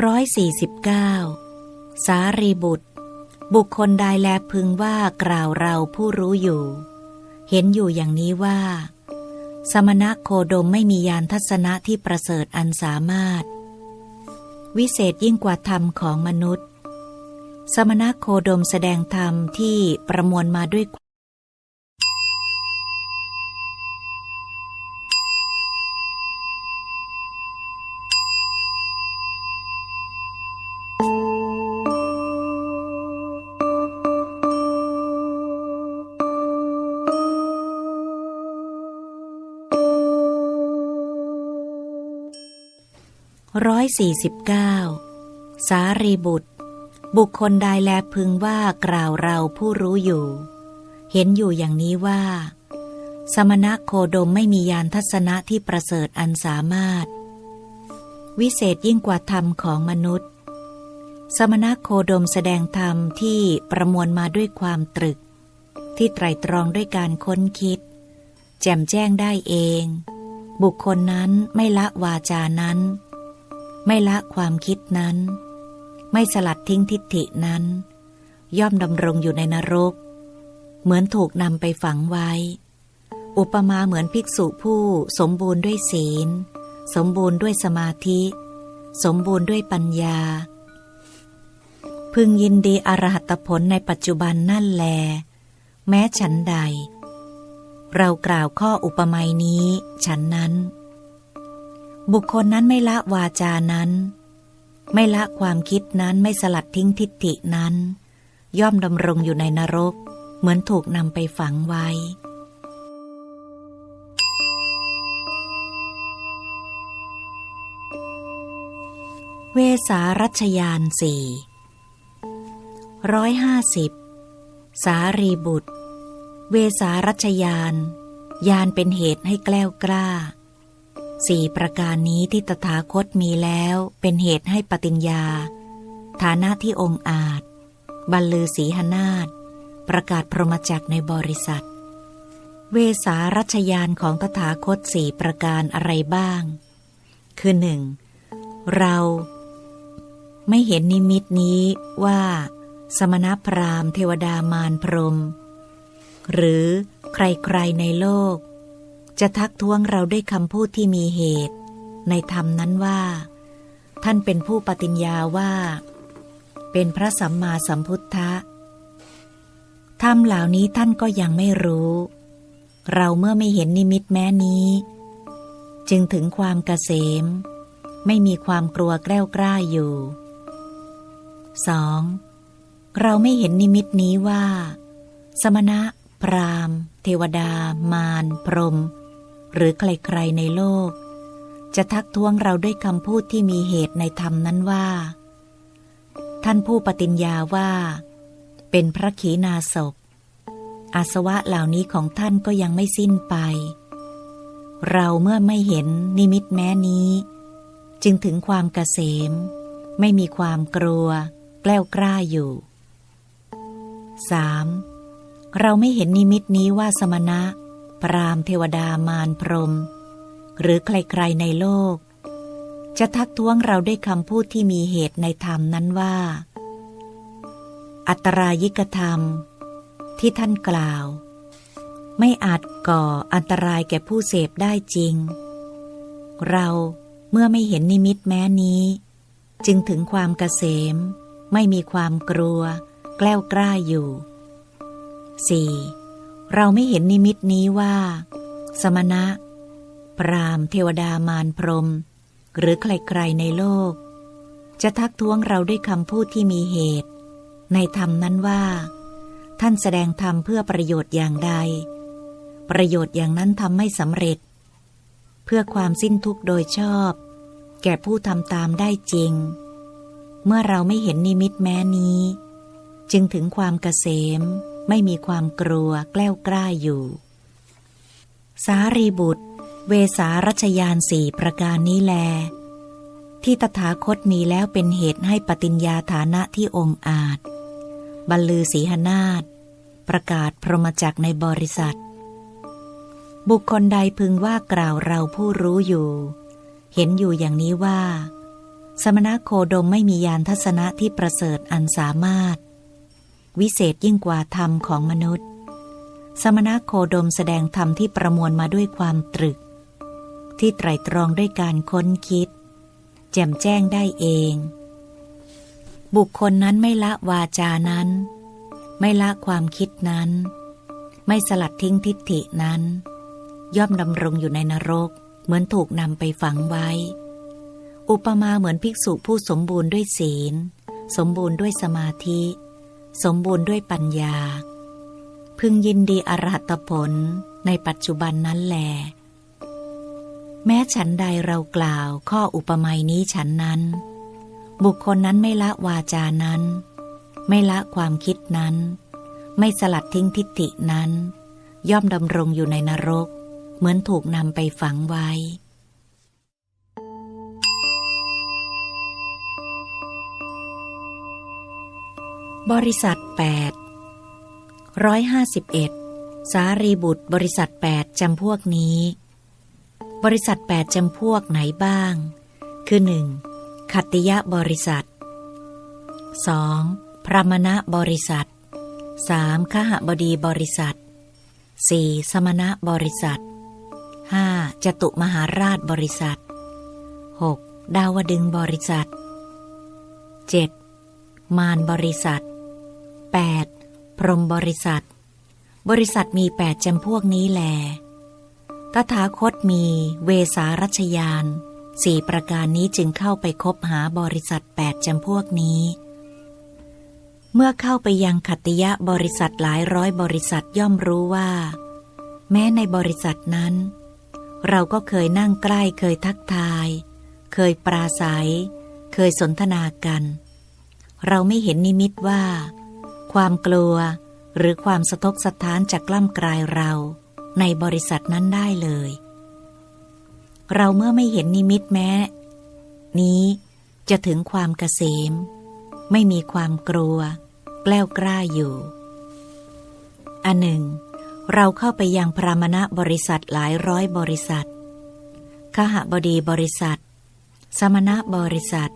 ร้อยสี่สิบเก้าสารีบุตร บุคคลใดแลพึงว่ากล่าวเราผู้รู้อยู่ เห็นอยู่อย่างนี้ว่า สมณะโคดมไม่มียานทัศนะที่ประเสริฐอันสามารถ วิเศษยิ่งกว่าธรรมของมนุษย์ สมณะโคดมแสดงธรรมที่ประมวลมาด้วย ร้อยสี่สิบเก้าสารีบุตร บุคคลใดแลพึงว่ากล่าวเราผู้รู้อยู่ เห็นอยู่อย่างนี้ว่า สมณะโคดมไม่มียานทัศนะที่ประเสริฐอันสามารถ วิเศษยิ่งกว่าธรรมของมนุษย์ สมณะโคดมแสดงธรรมที่ประมวลมาด้วยความตรึก ที่ไตรตรองด้วยการค้นคิด แจ่มแจ้งได้เอง บุคคลนั้นไม่ละวาจานั้น ไม่ละความคิดนั้น ไม่สลัดทิ้งทิฏฐินั้น ย่อมดำรงอยู่ในนรก เหมือนถูกนำไปฝังไว้ อุปมาเหมือนภิกษุผู้สมบูรณ์ด้วยศีล สมบูรณ์ด้วยสมาธิ สมบูรณ์ด้วยปัญญา พึงยินดีอรหัตผลในปัจจุบันนั่นแล แม้ฉันใด เรากล่าวข้ออุปมานี้ฉันนั้น บุคคลนั้นไม่ละวาจานั้น ไม่ละความคิดนั้นไม่สลัดทิ้งทิฏฐินั้น ย่อมดำรงอยู่ในนรก เหมือนถูกนำไปฝังไว้ เวสารัชยานสี่ร้อยห้าสิบสารีบุตร เวสารัชยาน ยานเป็นเหตุให้แกล้วกล้า สี่ประการนี้ที่ตถาคตมีแล้วเป็นเหตุให้ปฏิญญา ฐานะที่องค์อาจ บรรลือสีหนาฏประกาศพรหมจักในบริษัท เวสารัชยานของตถาคตสี่ประการอะไรบ้าง คือหนึ่งเราไม่เห็นนิมิตนี้ว่า สมณพราหมณ์เทวดามารพรหมหรือใครๆในโลก จะทักท้วงเราด้วยคำพูดที่มีเหตุ ในธรรมนั้นว่า ท่านเป็นผู้ปฏิญญาว่า เป็นพระสัมมาสัมพุทธะธรรมเหล่านี้ท่านก็ยังไม่รู้ เราเมื่อไม่เห็นนิมิตแม้นี้ จึงถึงความเกษม ไม่มีความกลัวแกล้วกล้าอยู่ 2. เราไม่เห็นนิมิตนี้ว่า สมณะ พรามเทวดา มาร พรหม หรือใครๆในโลก จะทักท้วงเราด้วยคำพูดที่มีเหตุในธรรมนั้นว่า ท่านผู้ปฏิญญาว่า เป็นพระขีณาสพอาสวะเหล่านี้ของท่านก็ยังไม่สิ้นไป เราเมื่อไม่เห็นนิมิตแม้นี้ จึงถึงความเกษม ไม่มีความกลัว แกล้วกล้าอยู่ 3. เราไม่เห็นนิมิตนี้ว่าสมณะ พรามเทวดามารพรหมหรือใครๆในโลก จะทักท้วงเราด้วยคำพูดที่มีเหตุในธรรมนั้นว่า อัตรายิกธรรม ที่ท่านกล่าว ไม่อาจก่ออันตรายแก่ผู้เสพได้จริง เราเมื่อไม่เห็นนิมิตแม้นี้ จึงถึงความเกษม ไม่มีความกลัว แกล้วกล้าอยู่ 4. เราไม่เห็นนิมิตนี้ว่า สมณะ พรามเทวดามารพรม หรือใครๆในโลก จะทักท้วงเราด้วยคำพูดที่มีเหตุ ในธรรมนั้นว่า ท่านแสดงธรรมเพื่อประโยชน์อย่างใด ประโยชน์อย่างนั้นทำไม่สำเร็จ เพื่อความสิ้นทุกข์โดยชอบ แก่ผู้ทำตามได้จริง เมื่อเราไม่เห็นนิมิตแม้นี้ จึงถึงความเกษม ไม่มีความกลัวแกล้วกล้าอยู่ สารีบุตร เวสารัชยานสี่ประการนี้แล ที่ตถาคตมีแล้วเป็นเหตุให้ปฏิญญาฐานะที่องค์อาจ บรรลือสีหนาฏประกาศพรหมจักในบริษัท บุคคลใดพึงว่ากล่าวเราผู้รู้อยู่ เห็นอยู่อย่างนี้ว่า สมณโคดมไม่มียานทัศนะที่ประเสริฐอันสามารถ วิเศษยิ่งกว่าธรรมของมนุษย์ สมณะโคดมแสดงธรรมที่ประมวลมาด้วยความตรึก ที่ไตรตรองด้วยการค้นคิด แจ่มแจ้งได้เอง บุคคลนั้นไม่ละวาจานั้น ไม่ละความคิดนั้น ไม่สลัดทิ้งทิฏฐินั้น ย่อมดำรงอยู่ในนรก เหมือนถูกนำไปฝังไว้ อุปมาเหมือนภิกษุผู้สมบูรณ์ด้วยศีล สมบูรณ์ด้วยสมาธิ สมบูรณ์ด้วยปัญญา พึงยินดีอรหัตผลในปัจจุบันนั้นแล แม้ฉันใดเรากล่าวข้ออุปมานี้ฉันนั้น บุคคลนั้นไม่ละวาจานั้น ไม่ละความคิดนั้น ไม่สลัดทิ้งทิฏฐินั้น ย่อมดำรงอยู่ในนรก เหมือนถูกนำไปฝังไว้ บริษัท 8 151 สารีบุตร บริษัท 8 จำพวกนี้ บริษัท 8 จำพวกไหนบ้าง คือ 1. ขัตติยะบริษัท 2. พรามณะบริษัท 3. ขหบดีบริษัท 4. สมณะบริษัท 5. จตุมหาราชบริษัท 6. ดาวดึงบริษัท 7. มารบริษัท 8. พรหมบริษัท บริษัทมีแปดจำพวกนี้แล ตถาคตมีเวสารัชยานสี่ประการนี้จึงเข้าไปคบหาบริษัทแปดจำพวกนี้ เมื่อเข้าไปยังขัตติยะบริษัทหลายร้อยบริษัทย่อมรู้ว่า แม้ในบริษัทนั้น เราก็เคยนั่งใกล้เคยทักทาย เคยปราศัย เคยสนทนากัน เราไม่เห็นนิมิตว่า ความกลัวหรือความสะทกสะท้านจากกล้ำกลายเรา ในบริษัทนั้นได้เลย เราเมื่อไม่เห็นนิมิตแม้ นี้จะถึงความเกษม ไม่มีความกลัว แกล้วกล้าอยู่อันหนึ่ง เราเข้าไปยังพรามณะบริษัทหลายร้อยบริษัทขหบดีบริษัท สมณะบริษัท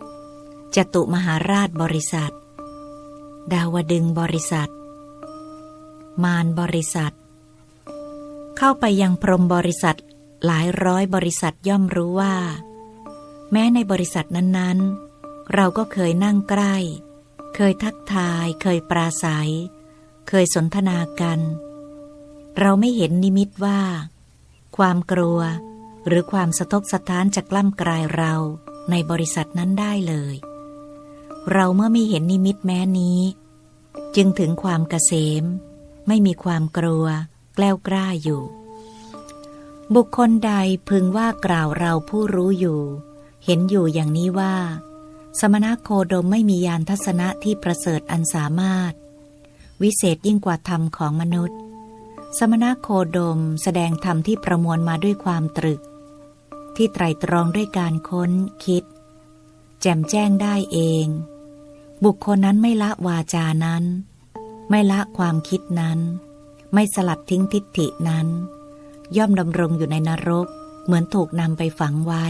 จตุมหาราชบริษัท ดาวดึงบริษัท มารบริษัท เข้าไปยังพรมบริษัทหลายร้อยบริษัทย่อมรู้ว่า แม้ในบริษัทนั้นๆ เราก็เคยนั่งใกล้ เคยทักทาย เคยปราศัย เคยสนทนากัน เราไม่เห็นนิมิตว่า ความกลัวหรือความสะทกสะท้านจะกล้ำกลายเราในบริษัทนั้นได้เลย เราเมื่อไม่เห็นนิมิตแม้นี้ จึงถึงความเกษม ไม่มีความกลัว แกล้วกล้าอยู่ บุคคลใดพึงว่ากล่าวเราผู้รู้อยู่ เห็นอยู่อย่างนี้ว่า สมณโคดมไม่มียานทัศนะที่ประเสริฐอันสามารถ วิเศษยิ่งกว่าธรรมของมนุษย์ สมณโคดมแสดงธรรมที่ประมวลมาด้วยความตรึก ที่ไตรตรองด้วยการค้นคิด แจ่มแจ้งได้เอง บุคคลนั้นไม่ละวาจานั้น ไม่ละความคิดนั้น ไม่สลัดทิ้งทิฏฐินั้น ย่อมดำรงอยู่ในนรก เหมือนถูกนำไปฝังไว้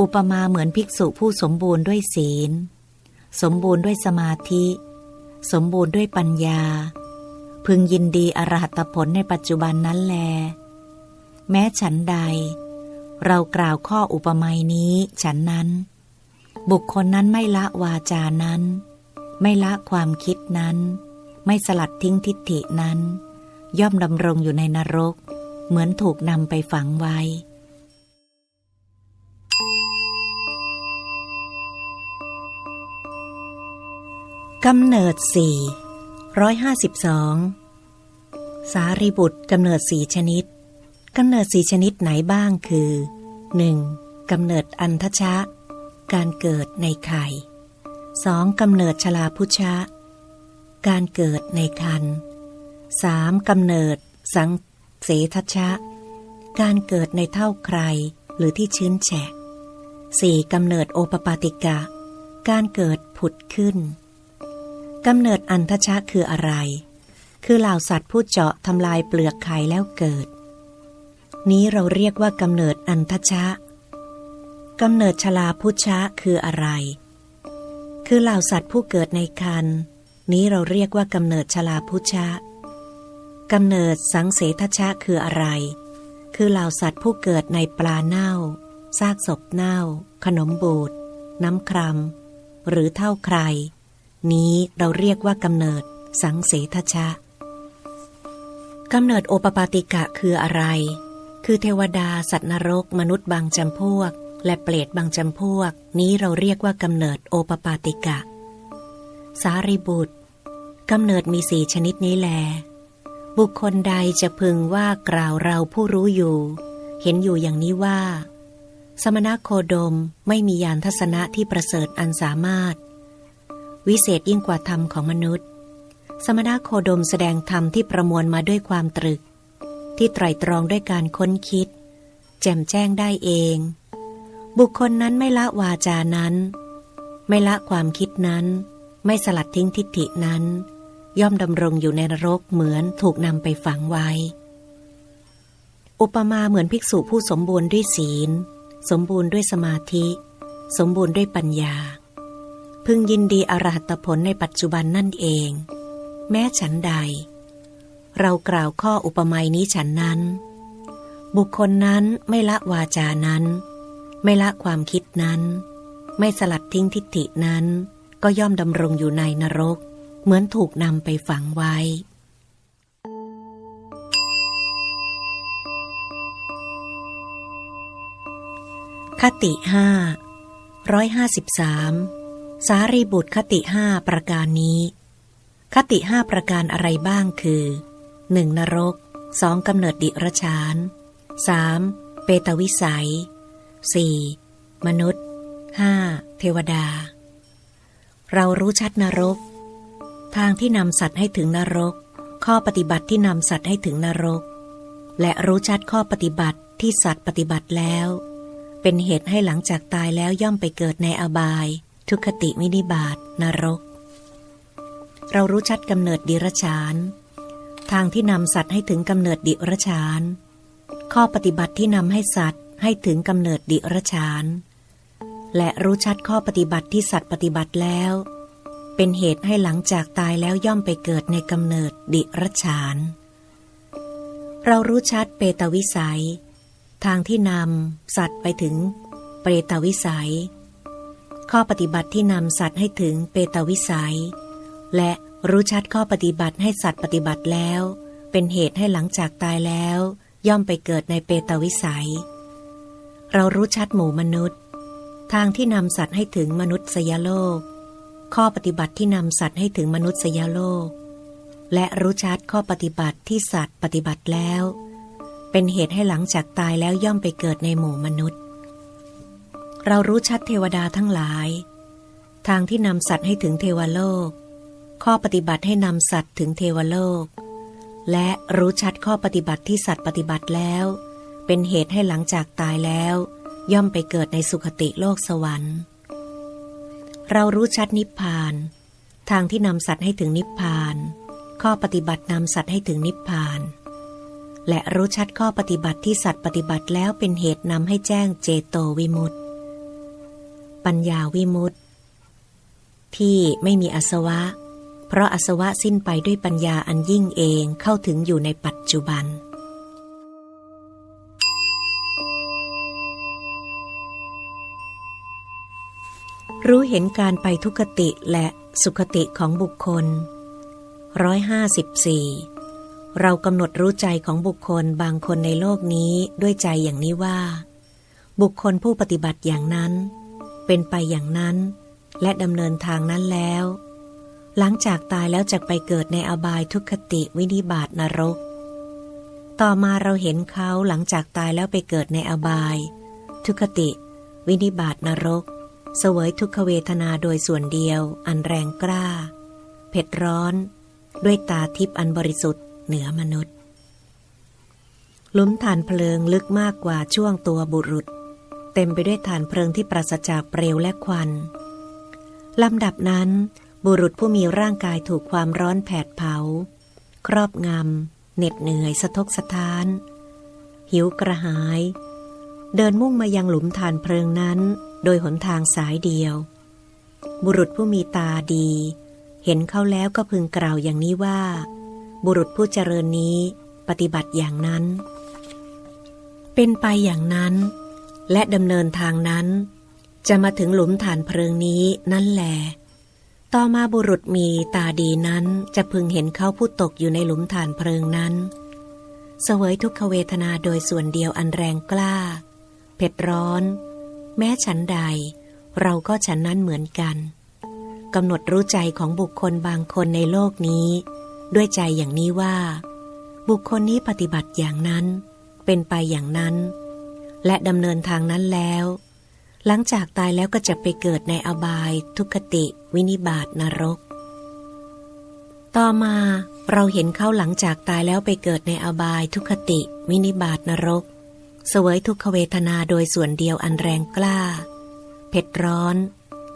อุปมาเหมือนภิกษุผู้สมบูรณ์ด้วยศีล สมบูรณ์ด้วยสมาธิ สมบูรณ์ด้วยปัญญา พึงยินดีอรหัตผลในปัจจุบันนั้นแล แม้ฉันใด เรากล่าวข้ออุปมานี้ฉันนั้น บุคคลนั้นไม่ละวาจานั้น ไม่ละความคิดนั้น ไม่สลัดทิ้งทิฏฐินั้น ย่อมดำรงอยู่ในนรก เหมือนถูกนำไปฝังไว้ กำเนิดสี่ร้อยห้าสิบสองสารีบุตรกำเนิดสี่ชนิด กำเนิดสี่ชนิดไหนบ้างคือ 1. กำเนิดอันทชะ การเกิดในไข่ 2. กำเนิดชลาพุชะ การเกิดในคัน 3. กำเนิดสังเสทชะ การเกิดในเท่าใครหรือที่ชื้นแฉะ 4. กำเนิดโอปปาติกะ การเกิดผุดขึ้นกำเนิดอันทชะคืออะไร คือเหล่าสัตว์ผู้เจาะทำลายเปลือกไข่แล้วเกิด นี้เราเรียกว่ากำเนิดอันทชะ กำเนิดชลาพุชะคืออะไร คือเหล่าสัตว์ผู้เกิดในคันนี้เราเรียกว่ากำเนิดชลาพุชะกำเนิดสังเสทชะคืออะไร คือเหล่าสัตว์ผู้เกิดในปลาเน่า ซากศพเน่า ขนมบูดน้ำครามหรือเท่าใคร นี้เราเรียกว่ากำเนิดสังเสทชะกำเนิดโอปปาติกะคืออะไร คือเทวดาสัตว์นรกมนุษย์บางจำพวก และเปรตบางจำพวกนี้เราเรียกว่ากำเนิดโอปปาติกะ สารีบุตรกำเนิดมีสี่ชนิดนี้แล บุคคลใดจะพึงว่ากล่าวเราผู้รู้อยู่ เห็นอยู่อย่างนี้ว่า สมณโคดมไม่มียานทัศนะที่ประเสริฐอันสามารถ วิเศษยิ่งกว่าธรรมของมนุษย์ สมณโคดมแสดงธรรมที่ประมวลมาด้วยความตรึก ที่ไตรตรองด้วยการค้นคิด แจ่มแจ้งได้เอง บุคคลนั้นไม่ละวาจานั้น ไม่ละความคิดนั้น ไม่สลัดทิ้งทิฏฐินั้น ย่อมดำรงอยู่ในนรกเหมือนถูกนำไปฝังไว้ อุปมาเหมือนภิกษุผู้สมบูรณ์ด้วยศีล สมบูรณ์ด้วยสมาธิ สมบูรณ์ด้วยปัญญา พึงยินดีอรหัตผลในปัจจุบันนั่นเอง แม้ฉันใด เรากล่าวข้ออุปมานี้ฉันนั้น บุคคลนั้นไม่ละวาจานั้น ไม่ละความคิดนั้น ไม่สลัดทิ้งทิฏฐินั้น ก็ย่อมดำรงอยู่ในนรก เหมือนถูกนำไปฝังไว้ คติห้าร้อยห้าสิบสามสารีบุตรคติห้าประการนี้ คติห้าประการอะไรบ้างคือหนึ่งนรกสองกำเนิดดิรชานสามเปตวิสัย สี่มนุษย์ห้าเทวดา เรารู้ชัดนรก ทางที่นำสัตว์ให้ถึงนรก ข้อปฏิบัติที่นำสัตว์ให้ถึงนรก และรู้ชัดข้อปฏิบัติที่สัตว์ปฏิบัติแล้ว เป็นเหตุให้หลังจากตายแล้วย่อมไปเกิดในอบาย ทุคติมินิบาตนรก เรารู้ชัดกำเนิดดิรชานทางที่นำสัตว์ให้ถึงกำเนิดดิรชานข้อปฏิบัติที่นำให้สัตว์ ให้ถึงกำเนิดดิรชาน และรู้ชัดข้อปฏิบัติที่สัตว์ปฏิบัติแล้ว เป็นเหตุให้หลังจากตายแล้วย่อมไปเกิดในกำเนิดดิรชาน เรารู้ชัดเปตวิสัย ทางที่นำสัตว์ไปถึงเปตวิสัย ข้อปฏิบัติที่นำสัตว์ให้ถึงเปตวิสัย และรู้ชัดข้อปฏิบัติให้สัตว์ปฏิบัติแล้ว เป็นเหตุให้หลังจากตายแล้ว ย่อมไปเกิดในเปตวิสัย เรารู้ชัดหมู่มนุษย์ ทางที่นำสัตว์ให้ถึงมนุษยโลก ข้อปฏิบัติที่นำสัตว์ให้ถึงมนุษยโลก และรู้ชัดข้อปฏิบัติที่สัตว์ปฏิบัติแล้ว เป็นเหตุให้หลังจากตายแล้วย่อมไปเกิดในหมู่มนุษย์ เรารู้ชัดเทวดาทั้งหลาย ทางที่นำสัตว์ให้ถึงเทวโลก ข้อปฏิบัติให้นำสัตว์ถึงเทวโลก และรู้ชัดข้อปฏิบัติที่สัตว์ปฏิบัติแล้วเเป็นเหตุให้หลังจากตายแล้ว ย่อมไปเกิดในสุคติโลกสวรรค์ เรารู้ชัดนิพพาน ทางที่นำสัตว์ให้ถึงนิพพาน ข้อปฏิบัตินำสัตว์ให้ถึงนิพพาน และรู้ชัดข้อปฏิบัติที่สัตว์ปฏิบัติแล้วเป็นเหตุนำให้แจ้งเจโตวิมุตติ ปัญญาวิมุตติ ที่ไม่มีอสวะ เพราะอสวะสิ้นไปด้วยปัญญาอันยิ่งเองเข้าถึงอยู่ในปัจจุบัน รู้เห็นการไปทุกติและสุขติของบุคคลร้อยห้าสิบสี่เรากำหนดรู้ใจของบุคคลบางคนในโลกนี้ด้วยใจอย่างนี้ว่า บุคคลผู้ปฏิบัติอย่างนั้น เป็นไปอย่างนั้น และดำเนินทางนั้นแล้ว หลังจากตายแล้วจะไปเกิดในอบายทุกขติวินิบาตนรก ต่อมาเราเห็นเขาหลังจากตายแล้วไปเกิดในอบาย ทุกขติ วินิบาตนรก เสวยทุกขเวทนาโดยส่วนเดียวอันแรงกล้า เผ็ดร้อน ด้วยตาทิพย์อันบริสุทธิ์เหนือมนุษย์หลุมฐานเพลิงลึกมากกว่าช่วงตัวบุรุษ เต็มไปด้วยฐานเพลิงที่ปราศจากเปลวและควันลำดับนั้น บุรุษผู้มีร่างกายถูกความร้อนแผดเผา ครอบงำเหน็ดเหนื่อยสะทกสะท้าน หิวกระหาย เดินมุ่งมายังหลุมฐานเพลิงนั้น โดยหนทางสายเดียว บุรุษผู้มีตาดี เห็นเขาแล้วก็พึงกล่าวอย่างนี้ว่า บุรุษผู้เจริญนี้ปฏิบัติอย่างนั้น เป็นไปอย่างนั้น และดำเนินทางนั้น จะมาถึงหลุมฐานเพลิงนี้นั่นแหลต่อมาบุรุษมีตาดีนั้นจะพึงเห็นเขาผู้ตกอยู่ในหลุมฐานเพลิงนั้น เสวยทุกขเวทนาโดยส่วนเดียวอันแรงกล้า เผ็ดร้อน แม้ฉันใด เราก็ฉันนั้นเหมือนกันกำหนดรู้ใจของบุคคลบางคนในโลกนี้ ด้วยใจอย่างนี้ว่า บุคคลนี้ปฏิบัติอย่างนั้น เป็นไปอย่างนั้น และดำเนินทางนั้นแล้ว หลังจากตายแล้วก็จะไปเกิดในอบายทุกติ วินิบาตนรก ต่อมาเราเห็นเขาหลังจากตายแล้วไปเกิดในอบายทุกติ วินิบาตนรก สวยทุกขเวทนาโดยส่วนเดียวอันแรงกล้า เผ็ดร้อน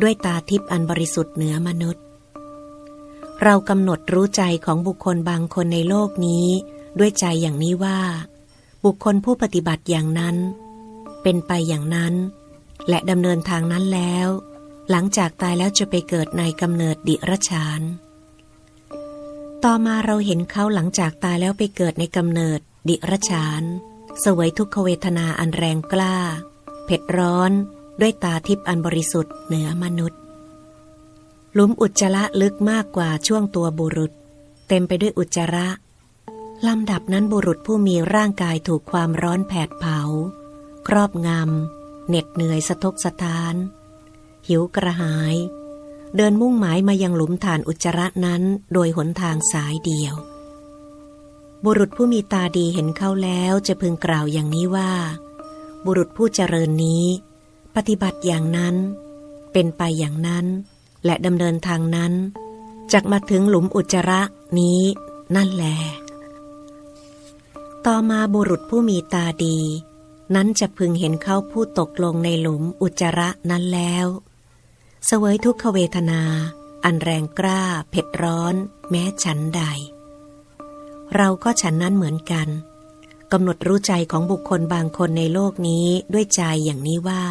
ด้วยตาทิพย์อันบริสุทธิ์เหนือมนุษย์ เรากำหนดรู้ใจของบุคคลบางคนในโลกนี้ ด้วยใจอย่างนี้ว่า บุคคลผู้ปฏิบัติอย่างนั้น เป็นไปอย่างนั้น และดำเนินทางนั้นแล้ว หลังจากตายแล้วจะไปเกิดในกำเนิดดิรชานต่อมาเราเห็นเขาหลังจากตายแล้วไปเกิดในกำเนิดดิรชาน สวยทุกขเวทนาอันแรงกล้า เผ็ดร้อนด้วยตาทิพย์อันบริสุทธิ์เหนือมนุษย์ หลุมอุจจาระลึกมากกว่าช่วงตัวบุรุษ เต็มไปด้วยอุจจาระลำดับนั้นบุรุษผู้มีร่างกายถูกความร้อนแผดเผา ครอบงำเหน็ดเหนื่อยสะทกสะทาน หิวกระหาย เดินมุ่งหมายมายังหลุมฐานอุจจาระนั้นโดยหนทางสายเดียว บุรุษผู้มีตาดีเห็นเขาแล้วจะพึงกล่าวอย่างนี้ว่า บุรุษผู้เจริญนี้ ปฏิบัติอย่างนั้น เป็นไปอย่างนั้น และดำเนินทางนั้นจักมาถึงหลุมอุจจาระนี้ นั่นแหลต่อมาบุรุษผู้มีตาดี นั้นจะพึงเห็นเขาผู้ตกลงในหลุมอุจจาระนั้นแล้วเสวยทุกขเวทนา อันแรงกล้า เผ็ดร้อน แม้ฉันใด เราก็ฉันนั้นเหมือนกันกำหนดรู้ใจของบุคคลบางคนในโลกนี้ด้วยใจอย่างนี้ว่า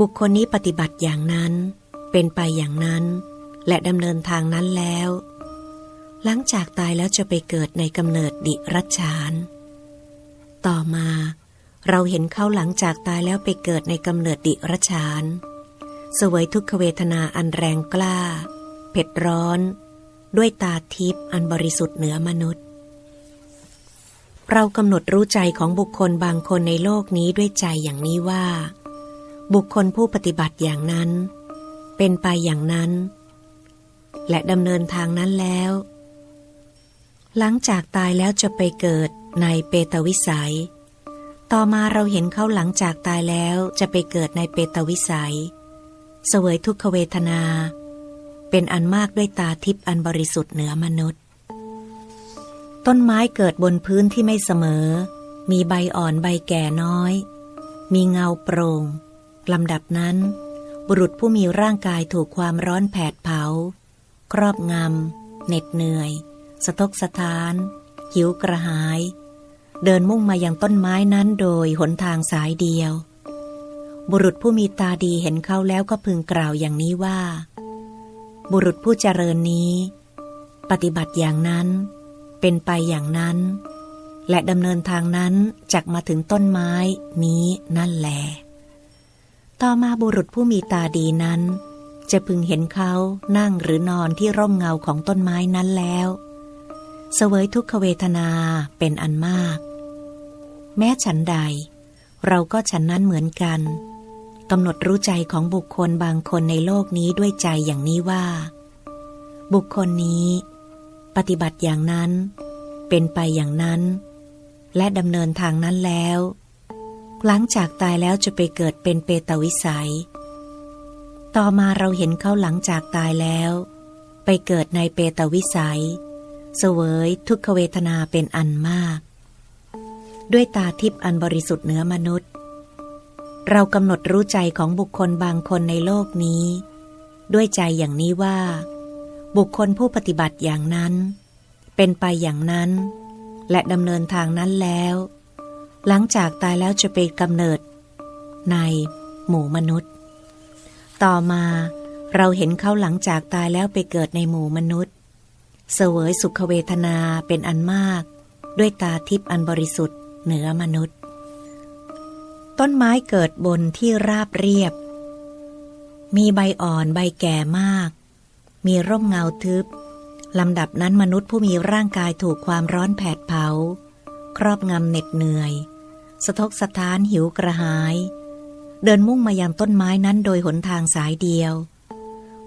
บุคคลนี้ปฏิบัติอย่างนั้น เป็นไปอย่างนั้น และดำเนินทางนั้นแล้ว หลังจากตายแล้วจะไปเกิดในกำเนิดดิรัจฉาน ต่อมาเราเห็นเขาหลังจากตายแล้วไปเกิดในกำเนิดดิรัจฉาน เสวยทุกขเวทนาอันแรงกล้า เผ็ดร้อน ด้วยตาทิพย์อันบริสุทธิ์เหนือมนุษย์ เรากำหนดรู้ใจของบุคคลบางคนในโลกนี้ด้วยใจอย่างนี้ว่า บุคคลผู้ปฏิบัติอย่างนั้น เป็นไปอย่างนั้น และดำเนินทางนั้นแล้ว หลังจากตายแล้วจะไปเกิดในเปตวิสัย ต่อมาเราเห็นเขาหลังจากตายแล้วจะไปเกิดในเปตวิสัย เสวยทุกขเวทนา เป็นอันมากด้วยตาทิพย์อันบริสุทธิ์เหนือมนุษย์ ต้นไม้เกิดบนพื้นที่ไม่เสมอ มีใบอ่อนใบแก่น้อย มีเงาโปร่งลำดับนั้น บุรุษผู้มีร่างกายถูกความร้อนแผดเผา ครอบงำเหน็ดเหนื่อย สะทกสะท้าน หิวกระหาย เดินมุ่งมายังต้นไม้นั้นโดยหนทางสายเดียว บุรุษผู้มีตาดีเห็นเขาแล้วก็พึงกล่าวอย่างนี้ว่า บุรุษผู้เจริญนี้ ปฏิบัติอย่างนั้น เป็นไปอย่างนั้น และดำเนินทางนั้นจักมาถึงต้นไม้นี้นั่นแหลต่อมาบุรุษผู้มีตาดีนั้น จะพึงเห็นเขานั่งหรือนอนที่ร่มเงาของต้นไม้นั้นแล้วเสวยทุกขเวทนาเป็นอันมาก แม้ฉันใด เราก็ฉันนั้นเหมือนกันำหนดรู้ใจของบุคคลบางคนในโลกนี้ด้วยใจอย่างนี้ว่า บุคคลนี้ ปฏิบัติอย่างนั้น เป็นไปอย่างนั้น และดำเนินทางนั้นแล้ว หลังจากตายแล้วจะไปเกิดเป็นเปตวิสัย ต่อมาเราเห็นเขาหลังจากตายแล้ว ไปเกิดในเปตวิสัย เสวยทุกขเวทนาเป็นอันมาก ด้วยตาทิพย์อันบริสุทธิ์เหนือมนุษย์ เรากำหนดรู้ใจของบุคคลบางคนในโลกนี้ ด้วยใจอย่างนี้ว่า บุคคลผู้ปฏิบัติอย่างนั้น เป็นไปอย่างนั้น และดำเนินทางนั้นแล้ว หลังจากตายแล้วจะไปกำเนิด ในหมู่มนุษย์ ต่อมาเราเห็นเขาหลังจากตายแล้วไปเกิดในหมู่มนุษย์ เสวยสุขเวทนาเป็นอันมาก ด้วยตาทิพย์อันบริสุทธิ์เหนือมนุษย์ ต้นไม้เกิดบนที่ราบเรียบ มีใบอ่อนใบแก่มาก มีร่มเงาทึบ ลำดับนั้นมนุษย์ผู้มีร่างกายถูกความร้อนแผดเผา ครอบงำเหน็ดเหนื่อย สะทกสะท้านหิวกระหาย เดินมุ่งมายังต้นไม้นั้นโดยหนทางสายเดียว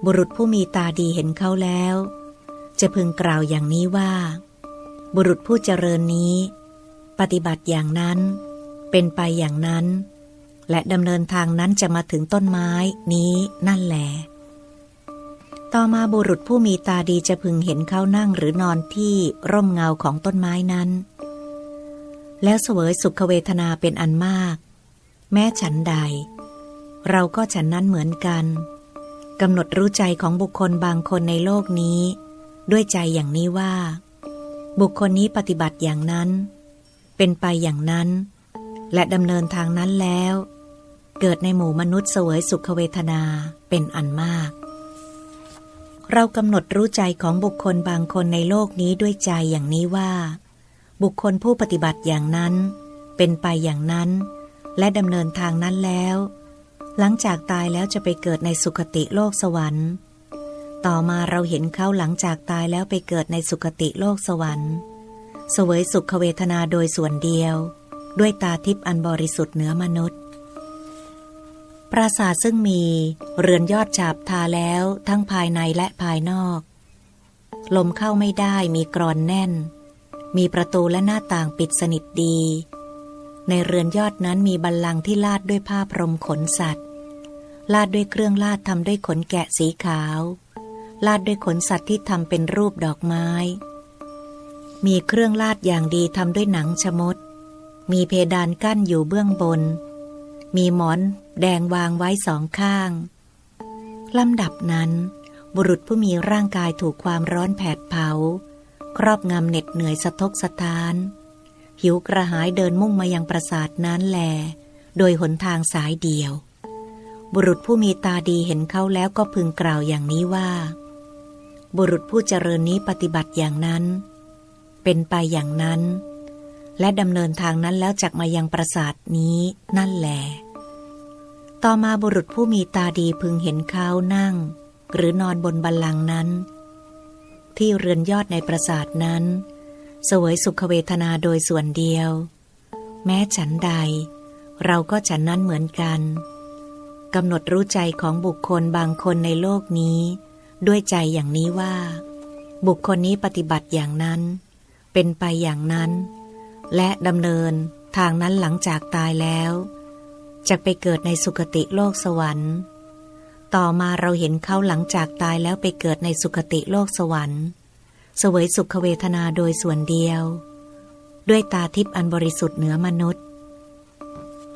บุรุษผู้มีตาดีเห็นเขาแล้ว จะพึงกล่าวอย่างนี้ว่า บุรุษผู้เจริญนี้ ปฏิบัติอย่างนั้น เป็นไปอย่างนั้น และดำเนินทางนั้นจะมาถึงต้นไม้นี้นั่นแหละต่อมาบุรุษผู้มีตาดีจะพึงเห็นเขานั่งหรือนอนที่ร่มเงาของต้นไม้นั้น แล้วเสวยสุขเวทนาเป็นอันมาก แม้ฉันใด เราก็ฉันนั้นเหมือนกันกำหนดรู้ใจของบุคคลบางคนในโลกนี้ ด้วยใจอย่างนี้ว่า บุคคลนี้ปฏิบัติอย่างนั้น เป็นไปอย่างนั้น และดำเนินทางนั้นแล้ว เกิดในหมู่มนุษย์เสวยสุขเวทนาเป็นอันมาก เรากำหนดรู้ใจของบุคคลบางคนในโลกนี้ด้วยใจอย่างนี้ว่า บุคคลผู้ปฏิบัติอย่างนั้น เป็นไปอย่างนั้น และดำเนินทางนั้นแล้ว หลังจากตายแล้วจะไปเกิดในสุคติโลกสวรรค์ ต่อมาเราเห็นเขาหลังจากตายแล้วไปเกิดในสุคติโลกสวรรค์เสวยสุขเวทนาโดยส่วนเดียว ด้วยตาทิพย์อันบริสุทธิ์เหนือมนุษย์ ปราสาทซึ่งมีเรือนยอดฉาบทาแล้วทั้งภายในและภายนอก ลมเข้าไม่ได้มีกรอนแน่น มีประตูและหน้าต่างปิดสนิทดี ในเรือนยอดนั้นมีบัลลังก์ที่ลาดด้วยผ้าพรมขนสัตว์ ลาดด้วยเครื่องลาดทำด้วยขนแกะสีขาว ลาดด้วยขนสัตว์ที่ทำเป็นรูปดอกไม้มีเครื่องลาดอย่างดีทำด้วยหนังชะมด มีเพดานกั้นอยู่เบื้องบน มีหมอนแดงวางไว้สองข้าง ลำดับนั้น บุรุษผู้มีร่างกายถูกความร้อนแผดเผา ครอบงำเหน็ดเหนื่อยสะทกสะท้าน หิวกระหายเดินมุ่งมายังปราสาทนั้นแล โดยหนทางสายเดียว บุรุษผู้มีตาดีเห็นเขาแล้วก็พึงกล่าวอย่างนี้ว่า บุรุษผู้เจริญนี้ปฏิบัติอย่างนั้น เป็นไปอย่างนั้น และดำเนินทางนั้นแล้วจักมายังปราสาทนี้นั่นแหลต่อมาบุรุษผู้มีตาดีพึงเห็นเขานั่ง หรือนอนบนบัลลังก์นั้น ที่เรือนยอดในปราสาทนั้น สวยสุขเวทนาโดยส่วนเดียว แม้ฉันใด เราก็ฉันนั้นเหมือนกันกำหนดรู้ใจของบุคคลบางคนในโลกนี้ ด้วยใจอย่างนี้ว่า บุคคลนี้ปฏิบัติอย่างนั้น เป็นไปอย่างนั้น และดำเนินทางนั้นหลังจากตายแล้วจะไปเกิดในสุคติโลกสวรรค์ ต่อมาเราเห็นเขาหลังจากตายแล้วไปเกิดในสุคติโลกสวรรค์ เสวยสุขเวทนาโดยส่วนเดียว ด้วยตาทิพย์อันบริสุทธิ์เหนือมนุษย์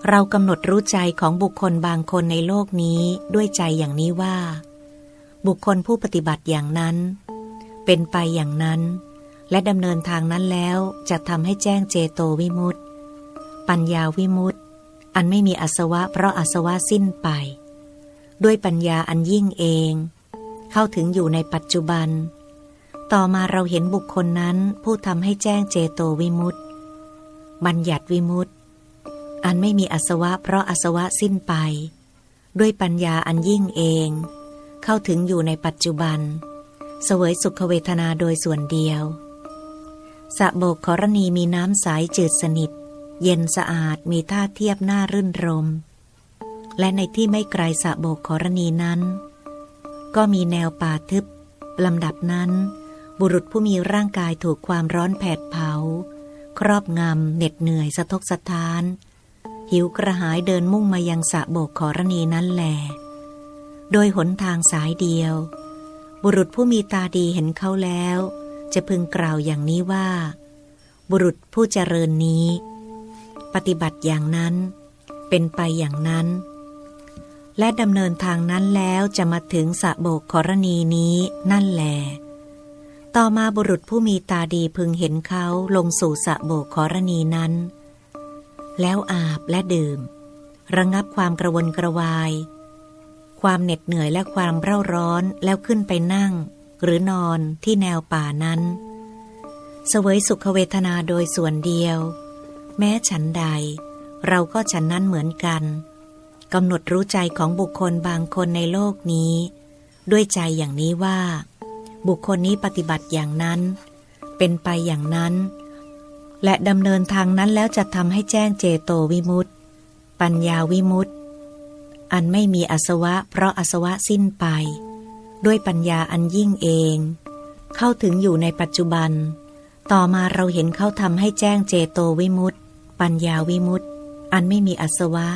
เรากำหนดรู้ใจของบุคคลบางคนในโลกนี้ด้วยใจอย่างนี้ว่า บุคคลผู้ปฏิบัติอย่างนั้น เป็นไปอย่างนั้น และดำเนินทางนั้นแล้วจะทำให้แจ้งเจโตวิมุตติปัญญาวิมุตติอันไม่มีอาสวะเพราะอาสวะสิ้นไป ด้วยปัญญาอันยิ่งเอง เข้าถึงอยู่ในปัจจุบัน ต่อมาเราเห็นบุคคลนั้นผู้ทำให้แจ้งเจโตวิมุตติบัญญัติวิมุตติอันไม่มีอาสวะเพราะอาสวะสิ้นไป ด้วยปัญญาอันยิ่งเอง เข้าถึงอยู่ในปัจจุบัน เสวยสุขเวทนาโดยส่วนเดียว สะโบกขรณีมีน้ำใสจืดสนิท เย็นสะอาดมีท่าเทียบหน้ารื่นรม และในที่ไม่ไกลสะโบกขรณีนั้น ก็มีแนวป่าทึบลำดับนั้น บุรุษผู้มีร่างกายถูกความร้อนแผดเผา ครอบงำเหน็ดเหนื่อยสะทกสะท้าน หิวกระหายเดินมุ่งมายังสะโบกขรณีนั้นแหลโดยหนทางสายเดียว บุรุษผู้มีตาดีเห็นเขาแล้ว จะพึงกล่าวอย่างนี้ว่า บุรุษผู้เจริญนี้ ปฏิบัติอย่างนั้น เป็นไปอย่างนั้น และดำเนินทางนั้นแล้วจะมาถึงสระโบกขรณีนี้นั่นแหลต่อมาบุรุษผู้มีตาดีพึงเห็นเขาลงสู่สระโบกขรณีนั้น แล้วอาบและดื่ม ระงับความกระวนกระวาย ความเหน็ดเหนื่อยและความเร่าร้อนแล้วขึ้นไปนั่ง หรือนอนที่แนวป่านั้น เสวยสุขเวทนาโดยส่วนเดียว แม้ฉันใด เราก็ฉันนั้นเหมือนกันกำหนดรู้ใจของบุคคลบางคนในโลกนี้ ด้วยใจอย่างนี้ว่า บุคคลนี้ปฏิบัติอย่างนั้น เป็นไปอย่างนั้น และดำเนินทางนั้นแล้วจะทำให้แจ้งเจโตวิมุตติ ปัญญาวิมุตติ อันไม่มีอสวะเพราะอสวะสิ้นไป ด้วยปัญญาอันยิ่งเอง เข้าถึงอยู่ในปัจจุบัน ต่อมาเราเห็นเขาทำให้แจ้งเจโตวิมุตติปัญญาวิมุตติอันไม่มีอสวะ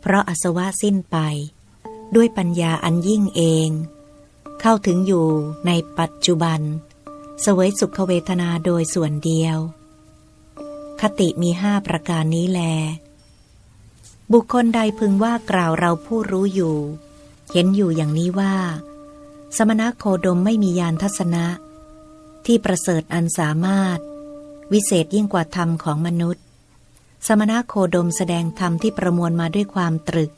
เพราะอสวะสิ้นไป ด้วยปัญญาอันยิ่งเอง เข้าถึงอยู่ในปัจจุบัน เสวยสุขเวทนาโดยส่วนเดียว คติมีห้าประการนี้แล บุคคลใดพึงว่ากล่าวเราผู้รู้อยู่ เห็นอยู่อย่างนี้ว่า สมณโคดมไม่มียานทัศนะ ที่ประเสริฐอันสามารถ วิเศษยิ่งกว่าธรรมของมนุษย์ สมณโคดมแสดงธรรมที่ประมวลมาด้วยความตรึก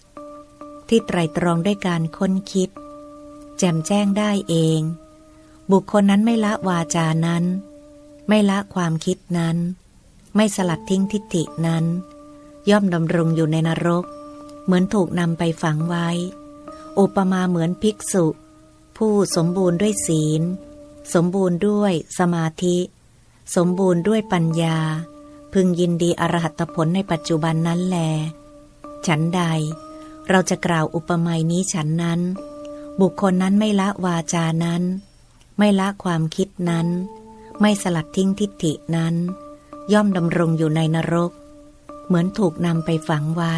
ที่ไตรตรองด้วยการค้นคิด แจ่มแจ้งได้เอง บุคคลนั้นไม่ละวาจานั้น ไม่ละความคิดนั้น ไม่สลัดทิ้งทิฏฐินั้น ย่อมดำรงอยู่ในนรก เหมือนถูกนำไปฝังไว้ อุปมาเหมือนภิกษุ ผู้สมบูรณ์ด้วยศีล สมบูรณ์ด้วยสมาธิ สมบูรณ์ด้วยปัญญา พึงยินดีอรหัตผลในปัจจุบันนั้นแล ฉันใด เราจะกล่าวอุปมาอนี้ฉันนั้น บุคคลนั้นไม่ละวาจานั้น ไม่ละความคิดนั้น ไม่สลัดทิ้งทิฏฐินั้น ย่อมดำรงอยู่ในนรก เหมือนถูกนำไปฝังไว้